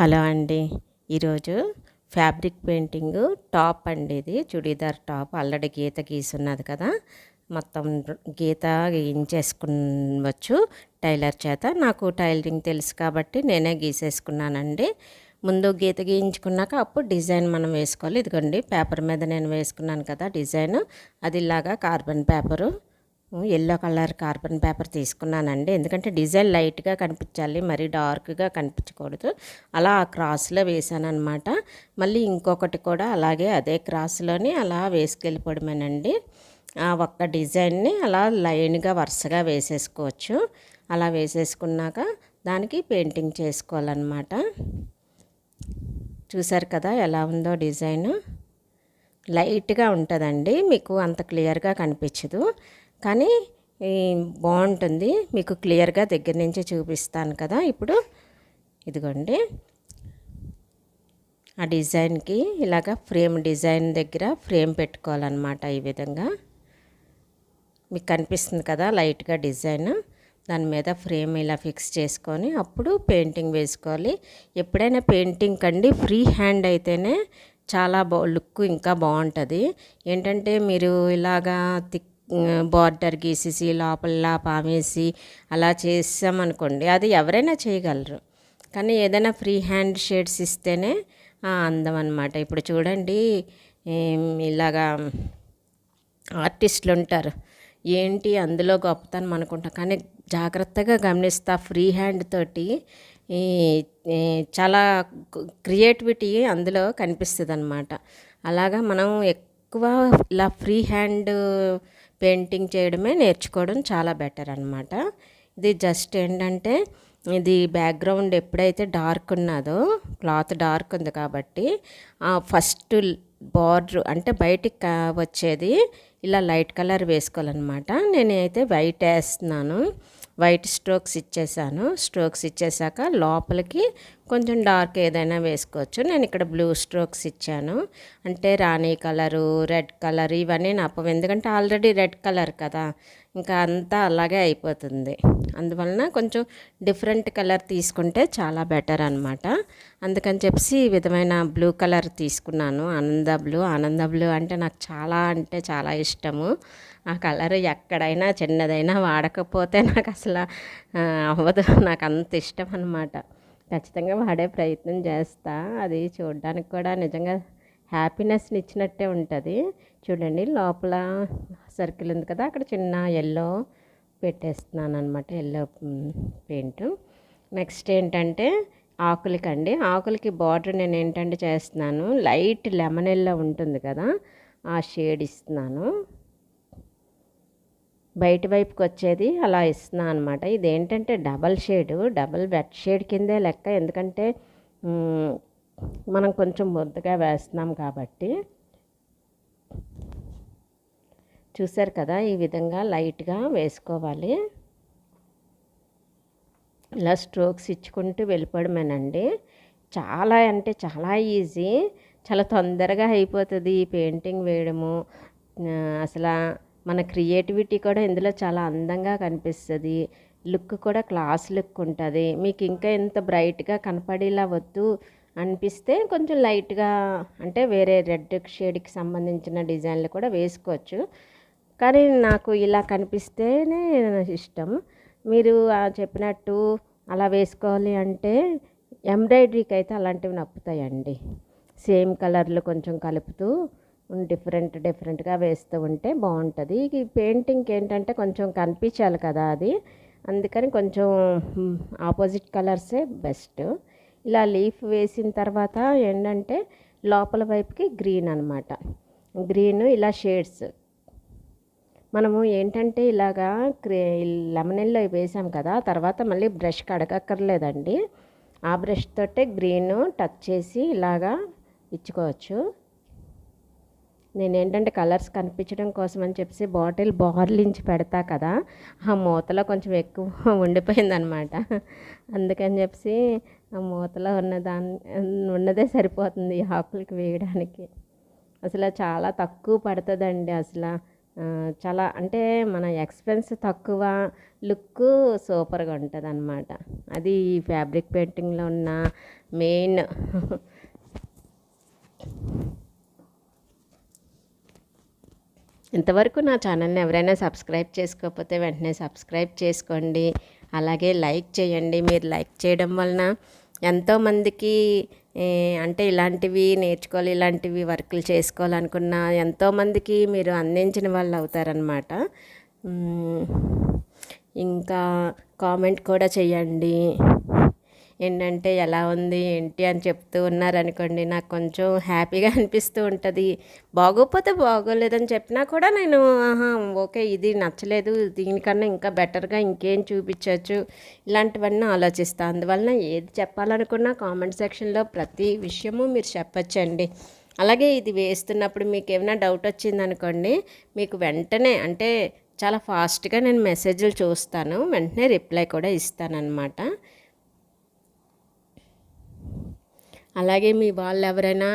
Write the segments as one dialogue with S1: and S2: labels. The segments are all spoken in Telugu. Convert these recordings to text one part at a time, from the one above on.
S1: హలో అండి. ఈరోజు ఫ్యాబ్రిక్ పెయింటింగ్ టాప్ అండి ఇది. చుడీదార్ టాప్. ఆల్రెడీ గీత గీసున్నది కదా. మొత్తం గీత గీయించేసుకునవచ్చు టైలర్ చేత. నాకు టైలరింగ్ తెలుసు కాబట్టి నేనే గీసేసుకున్నానండి. ముందు గీత గీయించుకున్నాక అప్పుడు డిజైన్ మనం వేసుకోవాలి. ఇదిగోండి పేపర్ మీద నేను వేసుకున్నాను కదా డిజైన్. అది ఇలాగా carbon paper. Yellow colour carbon paper తీసుకున్నానండి. ఎందుకంటే డిజైన్ లైట్గా కనిపించాలి మరి డార్క్గా కనిపించకూడదు. అలా ఆ క్రాస్లో వేసానమాట మళ్ళీ ఇంకొకటి కూడా అలాగే అదే క్రాస్లోని అలా వేసుకెళ్ళిపోవడమేనండి. ఆ ఒక్క డిజైన్ని అలా లైన్గా వరుసగా వేసేసుకోవచ్చు. అలా వేసేసుకున్నాక దానికి పెయింటింగ్ చేసుకోవాలన్నమాట. చూసారు కదా ఎలా ఉందో డిజైన్. లైట్గా ఉంటుందండి. మీకు అంత క్లియర్గా కనిపించదు. కానీ బాగుంటుంది. మీకు క్లియర్గా దగ్గర నుంచే చూపిస్తాను కదా ఇప్పుడు. ఇదిగోండి. ఆ డిజైన్కి ఇలాగ ఫ్రేమ్ డిజైన్ దగ్గర ఫ్రేమ్ పెట్టుకోవాలన్నమాట ఈ విధంగా. మీకు కనిపిస్తుంది కదా లైట్గా డిజైన్. దాని మీద ఫ్రేమ్ ఇలా ఫిక్స్ చేసుకొని అప్పుడు పెయింటింగ్ వేసుకోవాలి. ఎప్పుడైనా పెయింటింగ్ కండి ఫ్రీ హ్యాండ్ అయితేనే చాలా బా లుక్ ఇంకా బాగుంటుంది. ఏంటంటే మీరు ఇలాగా థిక్ బార్డర్ గీసేసి లోపల పామేసి అలా చేసామనుకోండి అది ఎవరైనా చేయగలరు. కానీ ఏదైనా ఫ్రీ హ్యాండ్ షేడ్స్ ఇస్తేనే అందం అనమాట ఇప్పుడు చూడండి ఇలాగా ఆర్టిస్టులు ఉంటారు. ఏంటి అందులో గొప్పతనం అనుకుంటా. కానీ జాగ్రత్తగా గమనిస్తా ఫ్రీ హ్యాండ్ తోటి చాలా క్రియేటివిటీ అందులో కనిపిస్తుంది అనమాట అలాగా మనం ఎక్కువ ఇలా ఫ్రీ హ్యాండ్ పెయింటింగ్ చేయడమే నేర్చుకోవడం చాలా బెటర్ అనమాట ఇది జస్ట్ ఏంటంటే ఇది బ్యాక్గ్రౌండ్ ఎప్పుడైతే డార్క్ ఉన్నదో క్లాత్ డార్క్ ఉంది కాబట్టి ఫస్ట్ బార్డర్ అంటే బయటికి వచ్చేది ఇలా లైట్ కలర్ వేసుకోవాలన్నమాట. నేనైతే వైట్ వేస్తున్నాను. వైట్ స్ట్రోక్స్ ఇచ్చేసాను. స్ట్రోక్స్ ఇచ్చేసాక లోపలికి కొంచెం డార్క్ ఏదైనా వేసుకోవచ్చు. నేను ఇక్కడ బ్లూ స్ట్రోక్స్ ఇచ్చాను. అంటే రాణి కలరు రెడ్ కలర్ ఇవన్నీ నా ఎందుకంటే ఆల్రెడీ రెడ్ కలర్ కదా. ఇంకా అంతా అలాగే అయిపోతుంది. అందువలన కొంచెం డిఫరెంట్ కలర్ తీసుకుంటే చాలా బెటర్ అనమాట అందుకని చెప్పి ఈ విధమైన బ్లూ కలర్ తీసుకున్నాను. ఆనంద బ్లూ ఆనంద బ్లూ అంటే నాకు చాలా అంటే చాలా ఇష్టము. ఆ కలర్ ఎక్కడైనా చిన్నదైనా వాడకపోతే నాకు అసలు అవ్వదు. నాకు అంత ఇష్టం అనమాట ఖచ్చితంగా వాడే ప్రయత్నం చేస్తా. అది చూడడానికి కూడా నిజంగా హ్యాపీనెస్ని ఇచ్చినట్టే ఉంటుంది. చూడండి లోపల సర్కిల్ ఉంది కదా అక్కడ చిన్న ఎల్లో పెట్టేస్తున్నాను అనమాట ఎల్లో పెయింట్. నెక్స్ట్ ఏంటంటే ఆకులకి అండి ఆకులకి బార్డర్ నేను ఏంటంటే చేస్తున్నాను. లైట్ లెమన్ ఎల్లో ఉంటుంది కదా ఆ షేడ్ ఇస్తున్నాను. బయట వైపుకి వచ్చేది అలా ఇస్తున్నాను అనమాట ఇదేంటంటే double shade double wet shade కిందే లెక్క. ఎందుకంటే మనం కొంచెం ముద్దగా వేస్తున్నాం కాబట్టి. చూసారు కదా ఈ విధంగా లైట్గా వేసుకోవాలి. ఇలా స్ట్రోక్స్ ఇచ్చుకుంటూ వెళ్ళిపోవడమేనండి. చాలా అంటే చాలా ఈజీ. చాలా తొందరగా అయిపోతుంది ఈ పెయింటింగ్ వేయడము. అసలు మన క్రియేటివిటీ కూడా ఇందులో చాలా అందంగా కనిపిస్తుంది. లుక్ కూడా క్లాస్ లుక్ ఉంటుంది. మీకు ఇంకా ఎంత బ్రైట్గా కనపడేలా వద్దు అనిపిస్తే కొంచెం లైట్గా అంటే వేరే రెడ్ షేడ్కి సంబంధించిన డిజైన్లు కూడా వేసుకోవచ్చు. కానీ నాకు ఇలా కనిపిస్తేనే ఇష్టం. మీరు చెప్పినట్టు అలా వేసుకోవాలి అంటే ఎంబ్రాయిడరీకి అయితే అలాంటివి నప్పుతాయండి. సేమ్ కలర్లు కొంచెం కలుపుతూ డిఫరెంట్ డిఫరెంట్గా వేస్తూ ఉంటే బాగుంటుంది ఈ పెయింటింగ్కి ఏంటంటే కొంచెం కనిపించాలి కదా అది. అందుకని కొంచెం ఆపోజిట్ కలర్సే బెస్ట్. ఇలా లీఫ్ వేసిన తర్వాత ఏంటంటే లోపల వైపుకి గ్రీన్ అనమాట గ్రీన్ ఇలా షేడ్స్. మనము ఏంటంటే ఇలాగా లెమన్ ఎల్లో వేసాం కదా తర్వాత మళ్ళీ బ్రష్ కడగక్కర్లేదండి. ఆ బ్రష్ తోటే గ్రీన్ టచ్ చేసి ఇలాగా ఇచ్చుకోవచ్చు. నేను ఏంటంటే కలర్స్ కనిపించడం కోసం అని చెప్పేసి బాటిల్ బార్లించి పెడతా కదా ఆ మూతలో కొంచెం ఎక్కువ ఉండిపోయిందనమాట. అందుకని చెప్పి ఆ మూతలో ఉన్న దాన్ని ఉన్నదే సరిపోతుంది ఆకులకి వేయడానికి. అసలు చాలా తక్కువ పడుతుందండి అసలు. చాలా అంటే మన ఎక్స్పెన్స్ తక్కువ లుక్ సూపర్గా ఉంటుంది అనమాట అది ఈ ఫ్యాబ్రిక్ పెయింటింగ్లో ఉన్న మెయిన్ ఇంతవరకు నా ఛానల్ని ఎవరైనా సబ్స్క్రైబ్ చేసుకోకపోతే వెంటనే సబ్స్క్రైబ్ చేసుకోండి. అలాగే లైక్ చేయండి. మీరు లైక్ చేయడం వలన ఎంతోమందికి అంటే ఇలాంటివి నేర్చుకోవాలి ఇలాంటివి వర్కులు చేసుకోవాలనుకున్న ఎంతోమందికి మీరు అందించిన వాళ్ళు అవుతారనమాట ఇంకా కామెంట్ కూడా చేయండి. ఏంటంటే ఎలా ఉంది? ఏంటి? అని చెప్తూ ఉన్నారనుకోండి నాకు కొంచెం హ్యాపీగా అనిపిస్తూ ఉంటుంది. బాగోపోతే బాగోలేదని చెప్పినా కూడా నేను ఆహా ఓకే ఇది నచ్చలేదు. దీనికన్నా ఇంకా బెటర్గా ఇంకేం చూపించవచ్చు ఇలాంటివన్నీ ఆలోచిస్తాను అందువలన ఏది చెప్పాలనుకున్నా కామెంట్ సెక్షన్లో ప్రతి విషయము మీరు చెప్పచ్చండి. అలాగే ఇది వేస్తున్నప్పుడు మీకు ఏమైనా డౌట్ వచ్చిందనుకోండి మీకు వెంటనే అంటే చాలా ఫాస్ట్గా నేను మెసేజ్లు చూస్తాను వెంటనే రిప్లై కూడా ఇస్తానన్నమాట. అలాగే మీ వాళ్ళు ఎవరైనా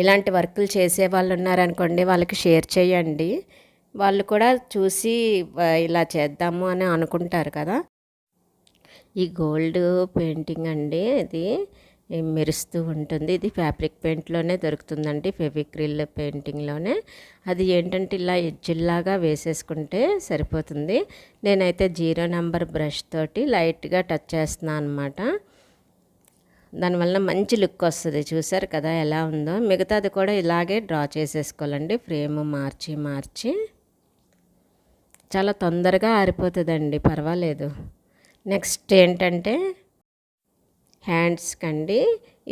S1: ఇలాంటి వర్కులు చేసే వాళ్ళు ఉన్నారనుకోండి వాళ్ళకి షేర్ చేయండి. వాళ్ళు కూడా చూసి ఇలా చేద్దాము అని అనుకుంటారు కదా. ఈ గోల్డ్ పెయింటింగ్ అండి ఇది. మెరుస్తూ ఉంటుంది. ఇది ఫ్యాబ్రిక్ పెయింట్లోనే దొరుకుతుందండి ఫెవిక్రిల్ పెయింటింగ్లోనే. అది ఏంటంటే ఇలా ఎడ్జిల్లాగా వేసేసుకుంటే సరిపోతుంది. నేనైతే జీరో నెంబర్ బ్రష్ తోటి లైట్గా టచ్ చేస్తున్నాను అనమాట దానివల్ల మంచి లుక్ వస్తుంది. చూసారు కదా ఎలా ఉందో. మిగతాది కూడా ఇలాగే డ్రా చేసేసుకోవాలండి. ఫ్రేమ్ మార్చి మార్చి. చాలా తొందరగా ఆరిపోతుందండి. పర్వాలేదు. నెక్స్ట్ ఏంటంటే హ్యాండ్స్కి అండి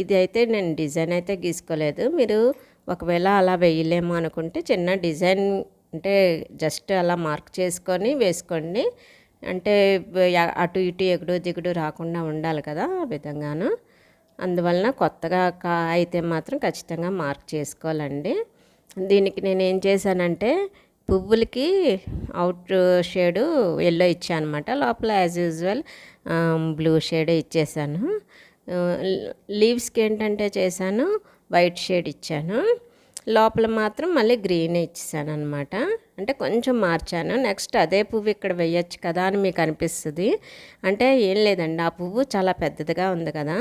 S1: ఇది అయితే నేను డిజైన్ అయితే గీసుకోలేదు. మీరు ఒకవేళ అలా వేయలేము అనుకుంటే చిన్న డిజైన్ అంటే జస్ట్ అలా మార్క్ చేసుకొని వేసుకోండి. అంటే అటు ఇటు ఎగుడు దిగుడు రాకుండా ఉండాలి కదా ఆ విధంగాను. అందువలన కొత్తగా కా అయితే మాత్రం ఖచ్చితంగా మార్క్ చేసుకోవాలండి. దీనికి నేను ఏం చేశానంటే పువ్వులకి అవుట్ షేడు ఎల్లో ఇచ్చాను అనమాట లోపల యాజ్ యూజువల్ బ్లూ షేడే ఇచ్చేసాను. లీవ్స్కి ఏంటంటే చేశాను వైట్ షేడ్ ఇచ్చాను. లోపల మాత్రం మళ్ళీ గ్రీన్ ఇచ్చేసాను అనమాట అంటే కొంచెం మార్చాను. నెక్స్ట్ అదే పువ్వు ఇక్కడ వేయచ్చు కదా అని మీకు అనిపిస్తుంది. అంటే ఏం లేదండి ఆ పువ్వు చాలా పెద్దదిగా ఉంది కదా.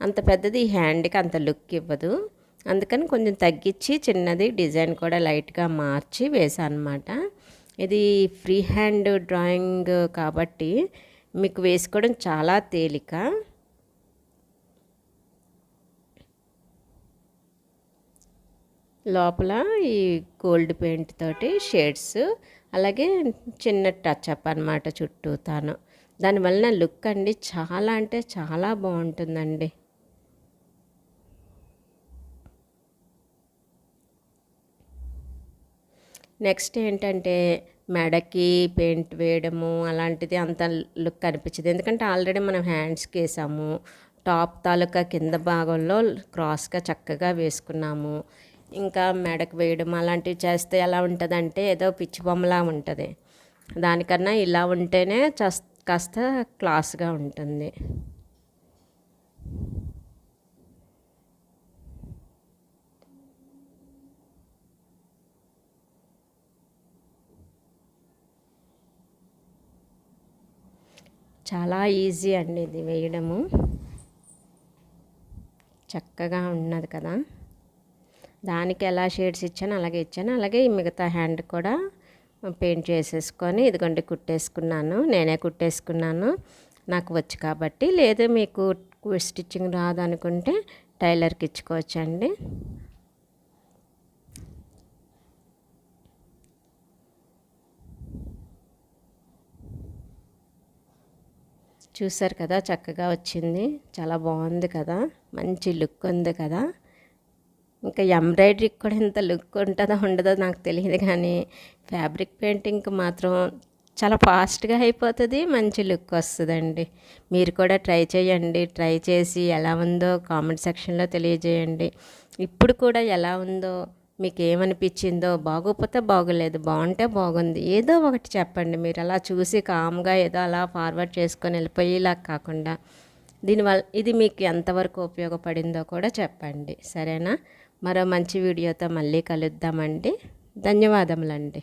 S1: అంత పెద్దది హ్యాండ్కి అంత లుక్ ఇవ్వదు. అందుకని కొంచెం తగ్గించి చిన్నది డిజైన్ కూడా లైట్గా మార్చి వేసాను అనమాట ఇది ఫ్రీ హ్యాండ్ డ్రాయింగ్ కాబట్టి మీకు వేసుకోవడం చాలా తేలిక. లోపల ఈ గోల్డ్ పెయింట్ తోటి షేడ్స్ అలాగే చిన్న టచ్ అప్ అనమాట చుట్టూ తాను. దానివల్ల లుక్ అండి చాలా అంటే చాలా బాగుంటుందండి. నెక్స్ట్ ఏంటంటే మెడకి పెయింట్ వేయడము అలాంటిది అంత లుక్ అనిపించదు ఎందుకంటే ఆల్రెడీ మనం హ్యాండ్స్కి వేసాము టాప్ తాలూకా కింద భాగంలో క్రాస్గా చక్కగా వేసుకున్నాము. ఇంకా మెడకు వేయడం అలాంటివి చేస్తే ఎలా ఉంటుందంటే ఏదో పిచ్చి బొమ్మలా ఉంటుంది. దానికన్నా ఇలా ఉంటేనే కాస్త క్లాస్గా ఉంటుంది. చాలా ఈజీ అండి ఇది వేయడము. చక్కగా ఉన్నది కదా. దానికి ఎలా షేడ్స్ ఇచ్చాను అలాగే ఇచ్చాను. అలాగే మిగతా హ్యాండ్ కూడా పెయింట్ చేసేసుకొని ఇదిగోండి కుట్టేసుకున్నాను. నేనే కుట్టేసుకున్నాను. నాకు వచ్చు కాబట్టి. లేదు మీకు స్టిచ్చింగ్ రాదనుకుంటే టైలర్కి ఇచ్చుకోవచ్చండి. చూసారు కదా చక్కగా వచ్చింది. చాలా బాగుంది కదా మంచి లుక్ ఉంది కదా. ఇంకా ఎంబ్రాయిడరీకి కూడా ఇంత లుక్ ఉంటుందో ఉండదో నాకు తెలియదు కానీ ఫ్యాబ్రిక్ పెయింటింగ్కి మాత్రం చాలా ఫాస్ట్గా అయిపోతుంది మంచి లుక్ వస్తుందండి. మీరు కూడా ట్రై చేయండి ట్రై చేసి ఎలా ఉందో కామెంట్ సెక్షన్లో తెలియజేయండి. ఇప్పుడు కూడా ఎలా ఉందో మీకు ఏమనిపించిందో బాగోపోతే బాగోలేదు బాగుంటే బాగుంది. ఏదో ఒకటి చెప్పండి మీరు. అలా చూసి కామ్గా ఏదో అలా ఫార్వర్డ్ చేసుకొని వెళ్ళిపోయేలా కాకుండా. దీనివల్ల ఇది మీకు ఎంతవరకు ఉపయోగపడిందో కూడా చెప్పండి. సరేనా? మరో మంచి వీడియోతో మళ్ళీ కలుద్దామండి. ధన్యవాదములండి.